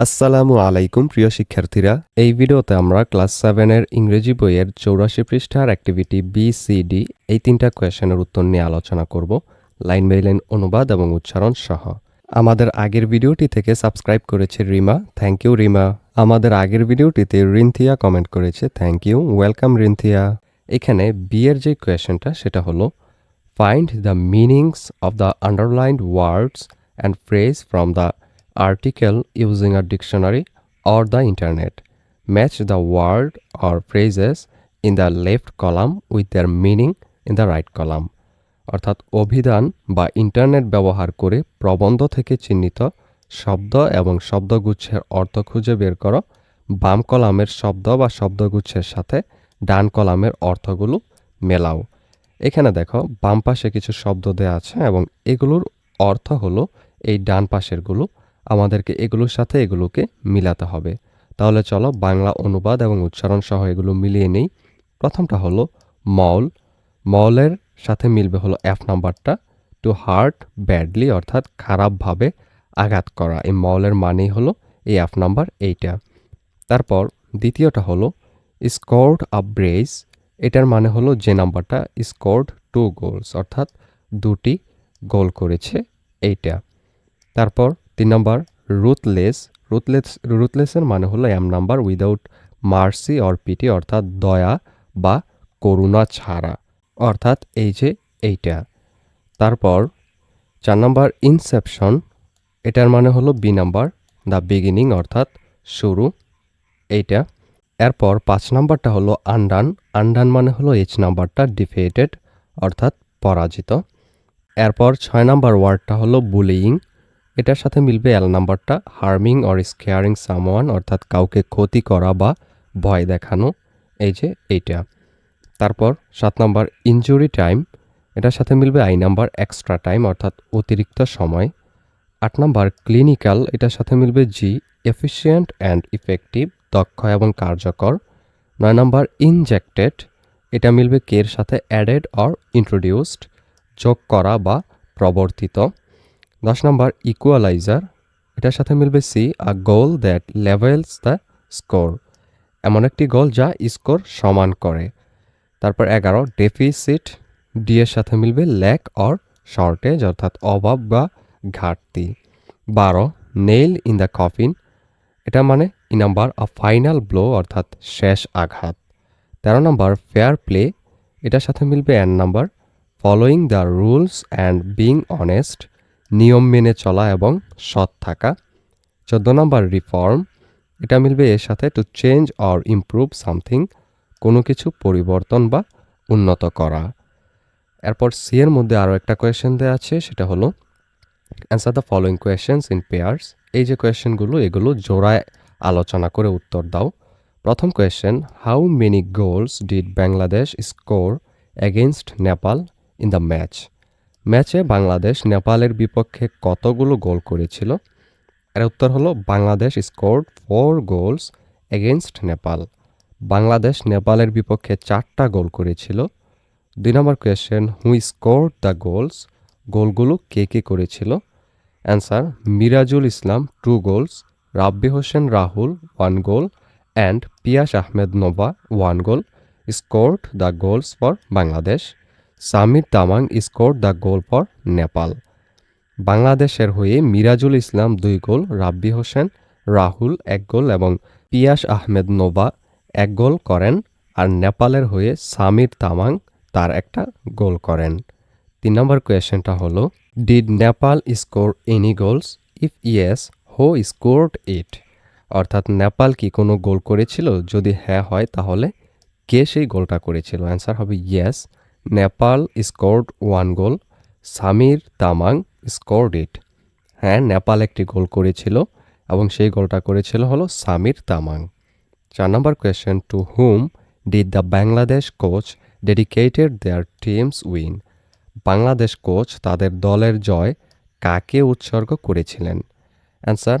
আসসালামু আলাইকুম, প্রিয় শিক্ষার্থীরা। এই ভিডিওতে আমরা ক্লাস সেভেনের ইংরেজি বইয়ের চৌরাশি পৃষ্ঠার অ্যাক্টিভিটি বি সি ডি এই তিনটা কোয়েশনের উত্তর নিয়ে আলোচনা করব। লাইন বাই লাইন অনুবাদ এবং উচ্চারণ সহ। আমাদের আগের ভিডিওটি থেকে সাবস্ক্রাইব করেছে রিমা। Thank you, Rima. আমাদের আগের ভিডিওটিতে রিন্থিয়া কমেন্ট করেছে। Thank you, welcome Rinthia. এখানে বি এর যে কোয়েশনটা সেটা হলো find the meanings of the underlined words and phrase from the article using a dictionary or the internet. Match the word or phrases in the left column with their meaning in the right column. অর্থাৎ অভিধান বা internet ব্যবহার করে প্রবন্ধ থেকে চিহ্নিত শব্দ এবং শব্দগুচ্ছের অর্থ খুঁজে বের করো বাম কলামের শব্দ বা শব্দগুচ্ছের সাথে ডান কলামের অর্থগুলো মেলাও এখানে দেখো, বাম পাশে কিছু শব্দ দেওয়া আছে এবং এগুলোর অর্থ হলো এই ডান পাশেরগুলো আমাদেরকে এগুলোর সাথে এগুলোকে মিলাতে হবে। তাহলে চলো বাংলা অনুবাদ এবং উচ্চারণ সহ এগুলো মিলিয়ে নেই। প্রথমটা হলো মল মলের সাথে মিলবে হলো এফ নাম্বারটা। টু হার্ট ব্যাডলি অর্থাৎ খারাপভাবে আঘাত করা। এই মলের মানেই হলো এই এফ নাম্বার এইটা। তারপর দ্বিতীয়টা হলো স্কোর্ড আ ব্রেস এটার মানে হলো যে নাম্বারটা স্কোর্ড টু গোলস অর্থাৎ দুটি গোল করেছে এইটা। তারপর তিন নম্বর রুথলেস রুথলেস রুথলেসের মানে হলো M number without mercy or pity অর্থাৎ দয়া বা করুণা ছাড়া, অর্থাৎ এই যে এইটা। তারপর, চার নম্বর ইনসেপশন এটার মানে হলো বি নাম্বার দ্য বিগিনিং অর্থাৎ শুরু, এইটা। এরপর, পাঁচ নাম্বারটা হলো আন্ডান আন্ডান মানে হলো এইচ নাম্বারটা ডিফেটেড অর্থাৎ পরাজিত। এরপর, ছয় নাম্বার ওয়ার্ডটা হলো বুলিয়িং এটার সাথে মিলবে এল নাম্বারটা হার্মিং অর স্কেয়ারিং সামওয়ান অর্থাৎ কাউকে ক্ষতি করা বা ভয় দেখানো, এই যে এইটা। তারপর সাত নাম্বার ইনজুরি টাইম এটার সাথে মিলবে আই নাম্বার এক্সট্রা টাইম অর্থাৎ অতিরিক্ত সময়। আট নাম্বার ক্লিনিক্যাল এটার সাথে মিলবে জি এফিসিয়েন্ট অ্যান্ড ইফেক্টিভ দক্ষ এবং কার্যকর। নয় নাম্বার ইনজেক্টেড এটা মিলবে কের সাথে অ্যাডেড অর ইন্ট্রোডিউসড যোগ করা বা প্রবর্তিত। দশ নম্বর ইকুয়ালাইজার এটার সাথে মিলবে C a goal that levels the score এমন একটি গোল যা স্কোর সমান করে। তারপর এগারো ডেফিসিট ডি এর সাথে মিলবে ল্যাক অর শর্টেজ অর্থাৎ অভাব বা ঘাটতি। বারো নেইল ইন দ্য কফিন এটা মানে E number a final blow অর্থাৎ শেষ আঘাত। তেরো নম্বর ফেয়ার প্লে এটার সাথে মিলবে N number following the rules and being honest নিয়ম মেনে চলা এবং সৎ থাকা। চোদ্দ নম্বর রিফর্ম এটা মিলবে এর সাথে to change or improve something কোনো কিছু পরিবর্তন বা উন্নত করা। এরপর সি এর মধ্যে আরও একটা কোয়েশ্চেন দেওয়া আছে, সেটা হলো answer the following questions in pairs এই যে কোয়েশ্চেনগুলো এগুলো জোড়ায় আলোচনা করে উত্তর দাও। প্রথম question how many goals did Bangladesh score against Nepal in the match ম্যাচে বাংলাদেশ নেপালের বিপক্ষে কতগুলো গোল করেছিল? এর উত্তর হলো, Bangladesh scored four goals against Nepal. Bangladesh নেপালের বিপক্ষে চারটা গোল করেছিল। দুই number question, who scored the goals? গোলগুলো কে কে করেছিল? Answer, Mirajul Islam, two goals, Rabbi Hossain Rahul, one goal, and Piyas Ahmed Noba one goal. Scored the goals for Bangladesh. Samir Tamang score the goal for Nepal. বাংলাদেশের হয়ে মিরাজুল ইসলাম দুই গোল, রাব্বি হোসেন রাহুল এক গোল এবং পিয়াস আহমেদ নোবা এক গোল করেন আর নেপালের হয়ে সামির তামাং তার একটা গোল করেন। তিন নম্বর কোয়েশ্চেনটা হলো, did Nepal score any goals? If yes, who scored it? অর্থাৎ নেপাল কি কোনো গোল করেছিল? যদি হ্যাঁ হয় তাহলে কে সেই গোলটা করেছিল? অ্যান্সার হবে yes. Nepal scored one goal, Samir Tamang scored it হ্যাঁ নেপাল একটি গোল করেছিল এবং সেই গোলটা করেছিল হলো সামির তামাং। চার number question to whom did the Bangladesh coach dedicated their team's win Bangladesh coach তাদের দলের জয় কাকে উৎসর্গ করেছিলেন? Answer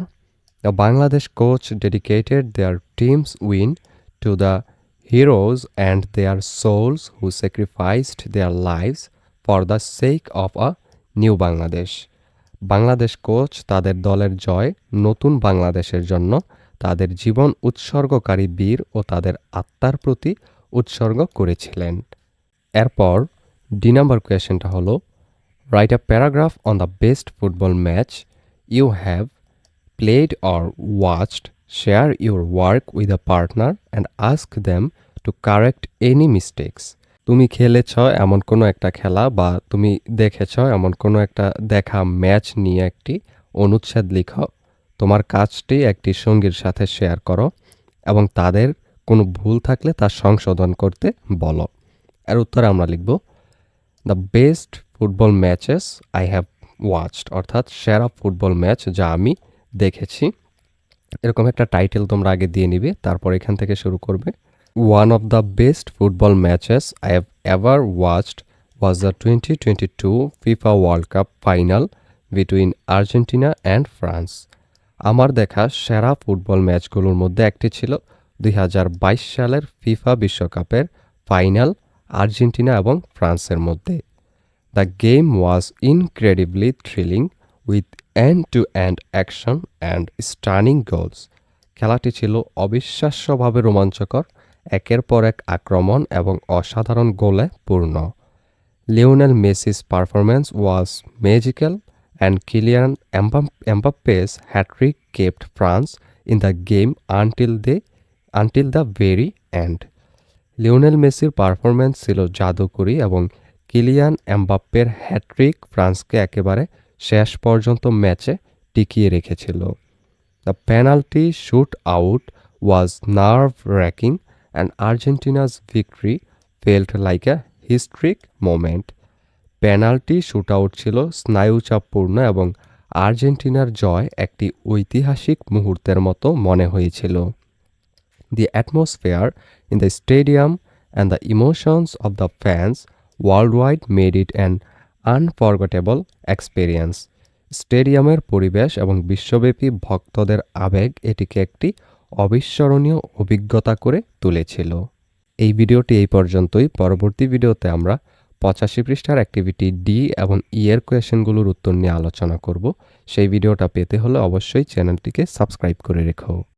the Bangladesh coach dedicated their team's win to the heroes and their souls who sacrificed their lives for the sake of a new Bangladesh. Bangladesh coach তাদের দলের জয় নতুন বাংলাদেশের জন্য তাদের জীবন উৎসর্গকারী বীর ও তাদের আত্মার প্রতি উৎসর্গ করেছিলেন এরপর ডি নাম্বার কোয়েশ্চেনটা হলো write a paragraph on the best football match you have played or watched, share your work with a partner and ask them to correct any mistakes. তুমি খেলেছ এমন কোনো একটা খেলা বা তুমি দেখেছ এমন কোনো একটা দেখা ম্যাচ নিয়ে একটি অনুচ্ছেদ লিখো। তোমার কাজটি একটি সঙ্গীর সাথে শেয়ার করো এবং তাদের কোনো ভুল থাকলে তা সংশোধন করতে বলো। এর উত্তরে আমরা লিখব the best football matches I have watched অর্থাৎ সেরা ফুটবল ম্যাচ যা আমি দেখেছি। এরকম একটা টাইটেল তোমরা আগে দিয়ে নিবে, তারপর এখান থেকে শুরু করবে। One of the best football matches I have ever watched was the twenty twenty two FIFA world cup final between Argentina and France আমার দেখা সেরা ফুটবল ম্যাচগুলোর মধ্যে একটি ছিল দুই হাজার বাইশ সালের ফিফা বিশ্বকাপের ফাইনাল আর্জেন্টিনা এবং ফ্রান্সের মধ্যে। The game was incredibly thrilling with end to end action and stunning goals খেলাটি ছিল অবিশ্বাস্যভাবে রোমাঞ্চকর, একের পর এক আক্রমণ এবং অসাধারণ গোলে পূর্ণ। Lionel Messi's performance was magical and Kylian Mbappe's hat trick kept France in the game until they until the very end Lionel মেসির পারফরম্যান্স ছিল জাদুকরি এবং কিলিয়ান এমবাপ্পের হ্যাট্রিক ফ্রান্সকে একেবারে শেষ পর্যন্ত ম্যাচে টিকিয়ে রেখেছিল। The penalty shoot out was nerve racking and Argentina's victory felt like a historic moment penalty shoot out ছিল স্নায়ুচাপপূর্ণ এবং আর্জেন্টিনার জয় একটি ঐতিহাসিক মুহূর্তের মতো মনে হয়েছিল। The atmosphere in the stadium and the emotions emotions the fans world wide made it an unforgettable experience. স্টেডিয়ামের পরিবেশ এবং বিশ্বব্যাপী ভক্তদের আবেগ এটিকে একটি অবিস্মরণীয় অভিজ্ঞতা করে তুলেছিল। এই ভিডিওটি এই পর্যন্তই। পরবর্তী ভিডিওতে আমরা পঁচাশি পৃষ্ঠার অ্যাক্টিভিটি ডি এবং ই এর কোয়েশনগুলোর উত্তর নিয়ে আলোচনা করব। সেই ভিডিওটা পেতে হলে অবশ্যই চ্যানেলটিকে সাবস্ক্রাইব করে রেখো।